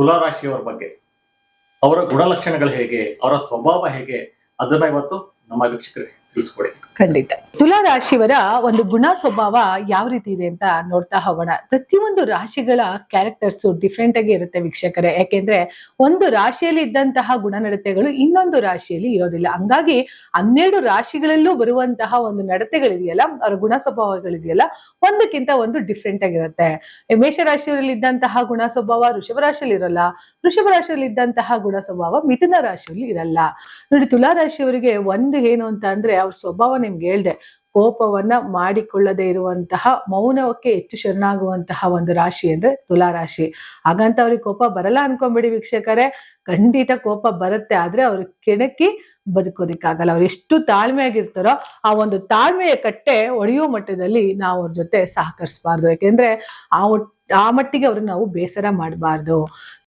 ತುಲಾರಾಶಿಯವರ ಬಗ್ಗೆ. ಅವರ ಗುಣಲಕ್ಷಣಗಳು ಹೇಗೆ ಅವರ ಸ್ವಭಾವ ಹೇಗೆ ಅದನ್ನ ಇವತ್ತು ನಮ್ಮ ವೀಕ್ಷಕರಿಗೆ ತಿಳಿಸ್ಕೊಡಿ. ಖಂಡಿತ. ತುಲಾ ರಾಶಿಯವರ ಒಂದು ಗುಣ ಸ್ವಭಾವ ಯಾವ ರೀತಿ ಇದೆ ಅಂತ ನೋಡ್ತಾ ಹೋಗೋಣ. ಪ್ರತಿಯೊಂದು ರಾಶಿಗಳ ಕ್ಯಾರೆಕ್ಟರ್ಸ್ ಡಿಫ್ರೆಂಟ್ ಆಗಿ ಇರುತ್ತೆ ವೀಕ್ಷಕರೇ. ಯಾಕೆಂದ್ರೆ ಒಂದು ರಾಶಿಯಲ್ಲಿ ಇದ್ದಂತಹ ಗುಣನಡತೆಗಳು ಇನ್ನೊಂದು ರಾಶಿಯಲ್ಲಿ ಇರೋದಿಲ್ಲ. ಹಂಗಾಗಿ ಹನ್ನೆರಡು ರಾಶಿಗಳಲ್ಲೂ ಬರುವಂತಹ ಒಂದು ನಡತೆಗಳಿದೆಯಲ್ಲ, ಅವರ ಗುಣ ಸ್ವಭಾವಗಳಿದೆಯಲ್ಲ, ಒಂದಕ್ಕಿಂತ ಒಂದು ಡಿಫ್ರೆಂಟ್ ಆಗಿರುತ್ತೆ. ಮೇಷ ರಾಶಿಯಲ್ಲಿ ಇದ್ದಂತಹ ಗುಣ ಸ್ವಭಾವ ಋಷಭ ರಾಶಿಯಲ್ಲಿ ಇರಲ್ಲ. ಋಷಭ ರಾಶಿಯಲ್ಲಿ ಇದ್ದಂತಹ ಗುಣ ಸ್ವಭಾವ ಮಿಥುನ ರಾಶಿಯಲ್ಲಿ ಇರಲ್ಲ. ನೋಡಿ ತುಲಾ ರಾಶಿಯವರಿಗೆ ಒಂದು ಏನು ಅಂತ ಅಂದ್ರೆ ಅವ್ರ ಸ್ವಭಾವ ನಿಮ್ಗೆ ಹೇಳ್ದೆ. ಕೋಪವನ್ನ ಮಾಡಿಕೊಳ್ಳದೆ ಇರುವಂತಹ, ಮೌನಕ್ಕೆ ಹೆಚ್ಚು ಶರಣಾಗುವಂತಹ ಒಂದು ರಾಶಿ ಅಂದ್ರೆ ತುಲಾ ರಾಶಿ. ಹಾಗಂತ ಅವ್ರಿಗೆ ಕೋಪ ಬರಲ್ಲ ಅನ್ಕೊಂಬಿಡಿ ವೀಕ್ಷಕರೇ. ಖಂಡಿತ ಕೋಪ ಬರುತ್ತೆ, ಆದ್ರೆ ಅವ್ರು ಕೆಣಕಿ ಬದುಕೋದಿಕ್ಕಾಗಲ್ಲ. ಅವ್ರು ಎಷ್ಟು ತಾಳ್ಮೆಯಾಗಿರ್ತಾರೋ ಆ ಒಂದು ತಾಳ್ಮೆಯ ಕಟ್ಟೆ ಒಡೆಯುವ ಮಟ್ಟದಲ್ಲಿ ನಾವು ಅವ್ರ ಜೊತೆ ಸಹಕರಿಸಬಾರ್ದು. ಯಾಕೆಂದ್ರೆ ಆ ಆ ಮಟ್ಟಿಗೆ ಅವ್ರನ್ನ ನಾವು ಬೇಸರ ಮಾಡಬಾರ್ದು.